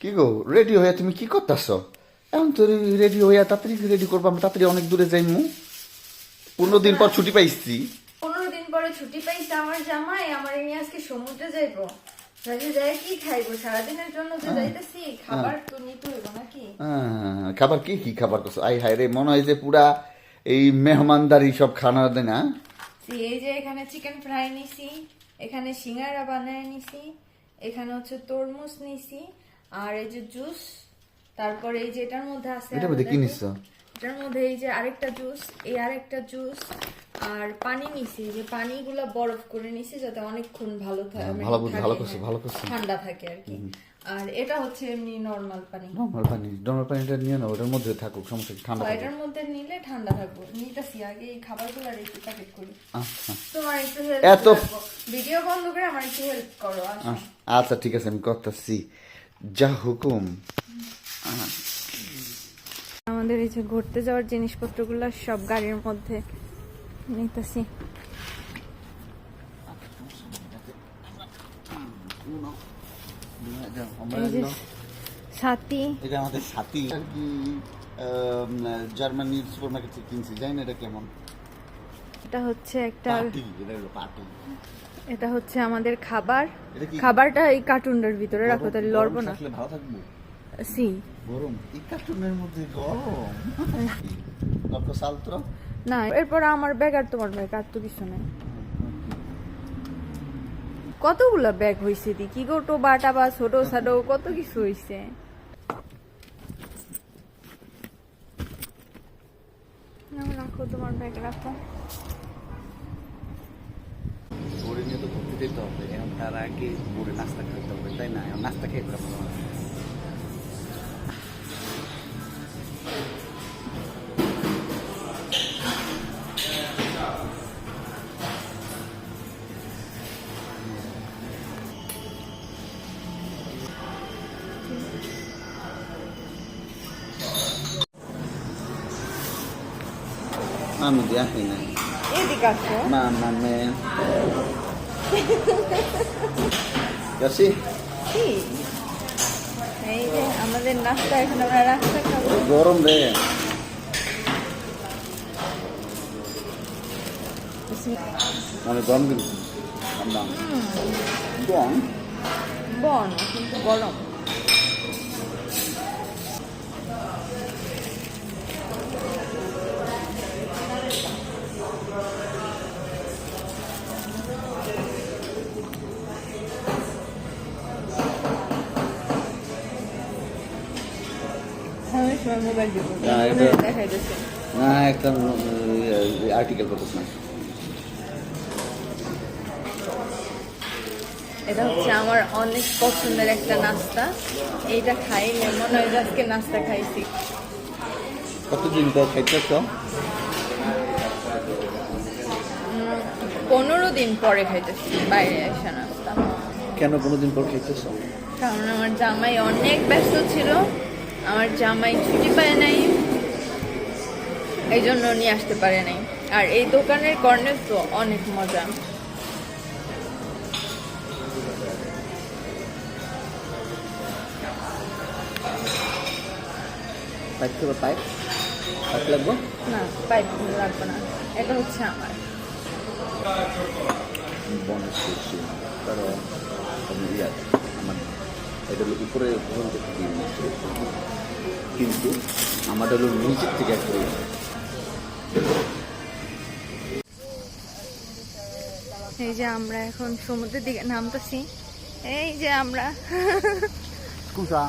কি গো রেডি হয়ে তুমি কি করতেছ? এখন তো রেডি হইয়া তাড়াতাড়ি রেডি করব আমরা তাড়াতাড়ি অনেক দূরে যাই মু। পনেরো দিন পর ছুটি পাইছি। পনেরো দিন পরে ছুটি পাইছে আমার জামাই আমার নিয়ে আজকে সমুদ্রে যাইবো। খাবার কি কি খাবার করছ? আই হায় রে মনে হয় যে পুরা এই মেহমানদারি সব খানা দেয় না? এই যে এখানে চিকেন ফ্রাই নিছি এখানে সিঙ্গারা বানায় নিছি এখানে হচ্ছে তরমুজ নিছি আর এই যে জুস তারপরে এই যে এটার মধ্যে আছে এটার মধ্যে কি নিছো? এটার মধ্যে এই যে আরেকটা জুস এই আরেকটা জুস আর পানি নিছি যে পানিগুলা বরফ করে নিছি যাতে অনেকক্ষণ ভালো থাকে হ্যাঁ, মানে ভালো বুঝ- ভালো করছ, হ্যাঁ, ভালো করছ। ঠান্ডা থাকে আর কি। আর এটা হচ্ছে এমনি নর্মাল পানি। নর্মাল পানি নর্মাল পানিটা নিয়ে নাও ওটার মধ্যে থাকুক সমস্যা ঠান্ডা এটার মধ্যে নিলে ঠান্ডা থাকব। নিতেছি আগে এই খাবারগুলো আর একটু প্যাকেট করি। আচ্ছা। তোমার একটু হেল্প এত- ভিডিও বন্ধ করে আমার একটু হেল্প করো আসো। আচ্ছা ঠিক আছে আমি করতেছি। যা হুকুম। আমাদের এই যে ঘুরতে যাওয়ার জিনিসপত্রগুলো সব গাড়ির মধ্যে নিতেছি। সাথী এটা আমাদের সাথী আর কি আম, জার্মানির সুপার থেকে কিনছি জানি না এটা কেমন? এটা হচ্ছে একটা পার্টি এটা হলো পার্টি এটা হচ্ছে আমাদের খাবার। খাবারটা এই কার্টুনটার ভিতরে রাখো তাহলে লড়বো না। ভালো থাকব? সি। গরম? এই কার্টুনের মধ্যে গরম? তারপর সালত্র? না এরপর আমার ব্যাগ আর তোমার ব্যাগ আর তো কিছু নেই। কতগুলা ব্যাগ হয়েছে দি? কি গো টোবা টাবা ছোট ছাটো কত কিছু হয়েছে রাখো তোমার ব্যাগ রাখো। নিয়ে তো ঘুরতে যেতে হবে এখন তার আগে বোরে নাস্তা খেতে হবে তাই না এখন নাস্তা খেয়ে যাব আমি দেখি না এদিকে আসো Mamma mia. Così? কি এই যে আমাদের নাস্তা এখন আমরা নাস্তা খাব গরম রে। মানে গরম কিন্তু। বন বন কিন্তু গরম মোবাইল দিব। এটা- না একটা আর্টিকেল করতেছ না। এটা হচ্ছে আমার অনেক পছন্দের একটা নাস্তা। এইটা খাইলে মনে হয় আজকে নাস্তা খাইছি। কতদিন পর খাইতেছ? পনেরো দিন পরে খাইতেছি বাইরে এসে নাস্তা। কেন কোনোদিন পর খাইতেছ? কারণ আমার জামাই অনেক ব্যস্ত ছিল। আমার জামাই ছুটি পায় নাই। এই জন্য নিয়ে আসতে পারে নাই। আর এই দোকানের কর্নের তো অনেক মজা। পাইপ পাইপ পাইপ লাগবো? না পাইপ লাগবে না। এটা হচ্ছে আমার। এটা উপরে। কিন্তু আমাদের হলো নিজের থেকে একটা এই যে আমরা এখন সমুদ্রের দিকে নামতেছি। এই যে আমরা। কুসা।